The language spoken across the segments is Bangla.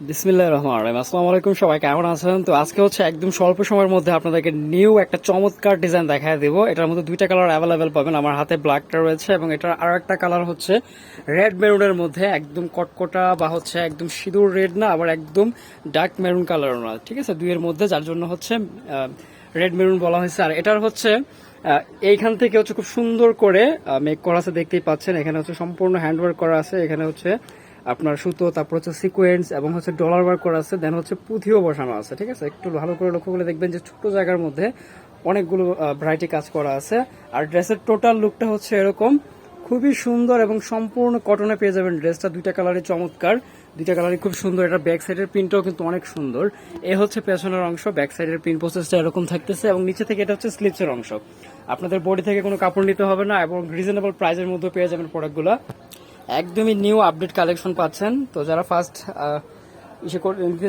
বিসমিল্লাহ রহমান রহিম। আসসালামু আলাইকুম সবাই, কেমন আছেন? তো আজকে হচ্ছে একদম স্বল্প সময়ের মধ্যে আপনাদেরকে নিউ একটা চমৎকার ডিজাইন দেখায় দেবো। এটার মধ্যে দুইটা কালার অ্যাভেলেবেল পাবেন। আমার হাতে ব্ল্যাকটা রয়েছে এবং এটার আরও একটা কালার হচ্ছে রেড মেরুনের মধ্যে একদম কটকটা বা হচ্ছে একদম সিঁদুর রেড না, আবার একদম ডার্ক মেরুন কালার না ঠিক আছে? দুইয়ের মধ্যে, যার জন্য হচ্ছে রেড মেরুন বলা হয়েছে। আর এটার হচ্ছে এইখান থেকে হচ্ছে খুব সুন্দর করে মেক করা আছে, দেখতেই পাচ্ছেন। এখানে হচ্ছে সম্পূর্ণ হ্যান্ডওয়ার্ক করা আছে। এখানে হচ্ছে আপনার সুতো, তারপর হচ্ছে সিকোয়েন্স এবং হচ্ছে ডলার ওয়ার্ক করা আছে দেন হচ্ছে পুঁথিও বসানো আছে, ঠিক আছে? একটু ভালো করে লক্ষ্য করে দেখবেন যে ছোট জায়গার মধ্যে অনেকগুলো ভ্যারাইটি কাজ করা আছে। আর ড্রেসের টোটাল লুকটা হচ্ছে এরকম। খুবই সুন্দর এবং সম্পূর্ণ কটনে পেয়ে যাবেন ড্রেসটা দুইটা কালারই চমৎকার। দুইটা কালারই খুব সুন্দর। এটা ব্যাক সাইডের প্রিন্টও কিন্তু অনেক সুন্দর। এ হচ্ছে পেছনের অংশ ব্যাক সাইডের প্রিন্ট প্রসেসটা এরকম থাকতেছে এবং নিচে থেকে এটা হচ্ছে স্লিপসের অংশ। আপনাদের বডি থেকে কোনো কাপড় নিতে হবে না এবং রিজনেবল প্রাইসের মধ্যে পেয়ে যাবেন প্রোডাক্টগুলো একদমই নিউ আপডেট কালেকশন পাচ্ছেন। তো যারা ফার্স্ট ইসে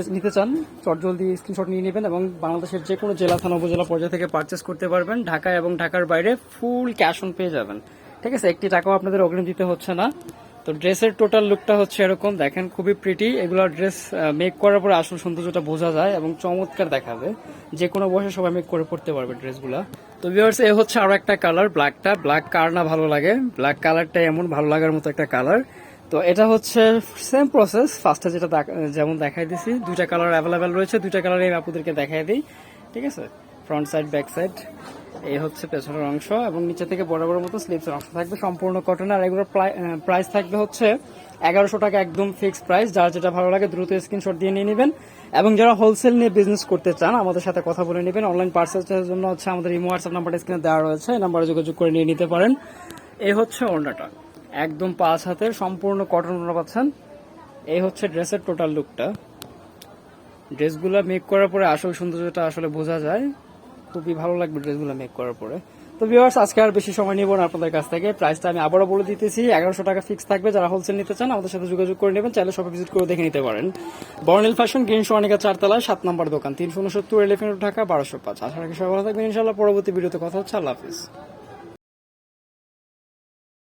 নিতে- চান চট জলদি স্ক্রিনশট নিয়ে নেবেন এবং বাংলাদেশের যে কোনো জেলা, থানা, উপজেলা, পর্যায়ে থেকে পারচেস করতে পারবেন। ঢাকা এবং ঢাকার বাইরে ফুল ক্যাশ অন পেয়ে যাবেন। ঠিক আছে? একটি টাকাও আপনাদের অগ্রিম দিতে হচ্ছে না। তো ড্রেসের টোটাল লুকটা হচ্ছে এরকম। দেখেন, খুবই প্রিটি এগুলো ড্রেস মেক করার পরে আসল সৌন্দর্যটা বোঝা যায় এবং চমৎকার দেখাবে। যে কোনো বয়সে সবাই মেক করে পড়তে পারবে ড্রেসগুলো। তো ভিউয়ার্স এ হচ্ছে আরও একটা কালার ব্ল্যাকটা ব্ল্যাক কার না ভালো লাগে? ব্ল্যাক কালারটা এমন ভালো লাগার মতো একটা কালার তো এটা হচ্ছে সেম প্রসেস ফার্স্টে যেটা যেমন দেখাই দিছি, দুইটা কালার অ্যাভেলেবেল রয়েছে। দুইটা কালার আমি আপুদেরকে দেখাই দিই। ঠিক আছে? ফ্রন্ট সাইড ব্যাক সাইড এই হচ্ছে পেছনের অংশ এবং নিচে থেকে বড় বড় মতো স্লিপসের অংশ থাকবে, সম্পূর্ণ কটন আর এগুলোর প্রাইস থাকবে হচ্ছে এগারোশো টাকা একদম ফিক্সড প্রাইস যার যেটা ভালো লাগে দ্রুত স্ক্রিনশট দিয়ে নিয়ে নেবেন। এবং যারা হোলসেল নিয়ে বিজনেস করতে চান, আমাদের সাথে কথা বলে নেবেন। অনলাইন পার্সেলের জন্য হচ্ছে আমাদের ইমো হোয়াটসঅ্যাপ নাম্বারটা স্ক্রিনে দেওয়া রয়েছে। এই নাম্বারে যোগাযোগ করে নিয়ে নিতে পারেন। এই হচ্ছে ওড়নাটা। একদম পাঁচ হাতের, সম্পূর্ণ কটন ওড়না পাচ্ছেন। এই হচ্ছে ড্রেসের টোটাল লুকটা ড্রেসগুলো মেক করার পরে আসল সৌন্দর্যটা আসলে বোঝা যায়। খুবই ভালো লাগবে ড্রেসগুলো মেক করার পরে। তো ভিউয়ার্স আজকে আর বেশি সময় নিব না আপনাদের কাছ থেকে। প্রাইসটা আমি আবারও বলে দিতেছি, এগারোশো টাকা ফিক্স থাকবে। যারা হোলসেল নিতে চান, আমাদের সাথে যোগাযোগ করে নেবেন, চাইলে সবাই ভিজিট করে দেখে নিতে পারেন। বর্ণিল ফ্যাশন গ্রিন সোয়ানিকা চারতলায়, সাত নম্বর দোকান, তিনশো উনসত্তর এলিফেন্ট ঢাকা, বারোশো পাঁচ। আশা রাখি সবাই ভালো থাকবেন। ইনশাল্লাহ পরবর্তী ভিডিওতে কথা হচ্ছে। আল্লাহ হাফিজ।